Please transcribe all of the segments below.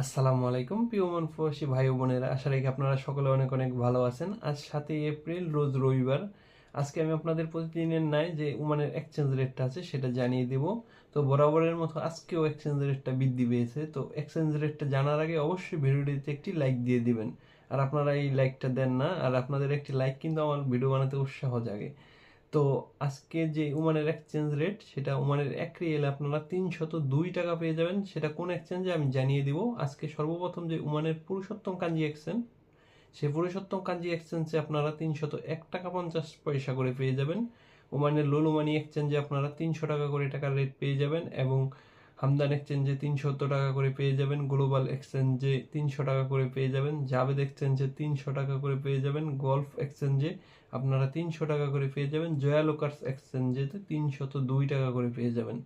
আসসালামু আলাইকুম, প্রিয় মনফসী ভাই ও বোনেরা। আশা রাখি আপনারা সকলে অনেক অনেক ভালো আছেন। আজ সাতই এপ্রিল, রোজ রবিবার। আজকে আমি আপনাদের প্রতিদিনের নাই যে ওমানের এক্সচেঞ্জ রেটটা আছে, সেটা জানিয়ে দেব। তো বরাবরের মতো আজকেও এক্সচেঞ্জ রেটটা বৃদ্ধি পেয়েছে। তো এক্সচেঞ্জ রেটটা জানার আগে অবশ্যই ভিডিওটিতে একটি লাইক দিয়ে দিবেন। আর আপনারা এই লাইকটা দেন না, আর আপনাদের একটি লাইক কিন্তু আমার ভিডিও বানাতে উৎসাহ জাগে। তো আজকে যে ওমানের এক্সচেঞ্জ রেট সেটা ওমানের এক রিয়েলে আপনারা তিনশত দুই টাকা পেয়ে যাবেন। সেটা কোন এক্সচেঞ্জে আমি জানিয়ে দিব। আজকে সর্বপ্রথম যে ওমানের পুরুষোত্তম কাঞ্জি এক্সচেঞ্জ সে পুরুষোত্তম কাঞ্জি এক্সচেঞ্জে আপনারা তিনশত এক টাকা পঞ্চাশ পয়সা করে পেয়ে যাবেন। ওমানের লোলুমানি এক্সচেঞ্জে আপনারা তিনশো টাকা করে টাকার রেট পেয়ে যাবেন এবং হামদান এক্সচেঞ্জে তিনশত টাকা করে পেয়ে যাবেন গ্লোবাল এক্সচেঞ্জে তিনশো টাকা করে পেয়ে যাবেন, জাভেদ এক্সচেঞ্জে তিনশো টাকা করে পেয়ে যাবেন গলফ এক্সচেঞ্জে আপনারা তিনশো টাকা করে পেয়ে যাবেন জয়ালোকার্স এক্সচেঞ্জেতে তিনশত দুই টাকা করে পেয়ে যাবেন।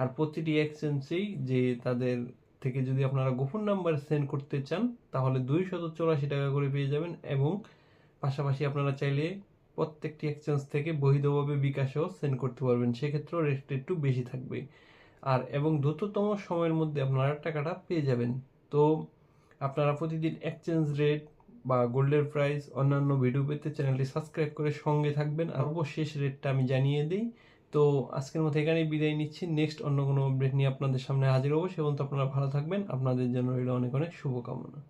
আর প্রতিটি এক্সচেঞ্জেই যে তাদের থেকে যদি আপনারা গোপন নাম্বার সেন্ড করতে চান, তাহলে দুইশত চৌরাশি টাকা করে পেয়ে যাবেন এবং পাশাপাশি আপনারা চাইলে প্রত্যেকটি এক্সচেঞ্জ থেকে বৈধভাবে বিকাশেও সেন্ড করতে পারবেন। সেক্ষেত্রেও রেটটা একটু বেশি থাকবে। আর এবং দ্রুততম সময়ের মধ্যে আপনারা টাকাটা পেয়ে যাবেন। তো আপনারা প্রতিদিন এক্সচেঞ্জ রেট বা গোল্ডের প্রাইস অন্যান্য ভিডিও পেতে চ্যানেলটি সাবস্ক্রাইব করে সঙ্গে থাকবেন আর অবশ্যই রেটটা আমি জানিয়ে দিই। তো আজকের মতো এখানেই বিদায় নিচ্ছি। নেক্সট অন্য কোনো আপডেট নিয়ে আপনাদের সামনে হাজির হব। সে পর্যন্ত আপনারা ভালো থাকবেন। আপনাদের জন্য রইল অনেক অনেক শুভকামনা।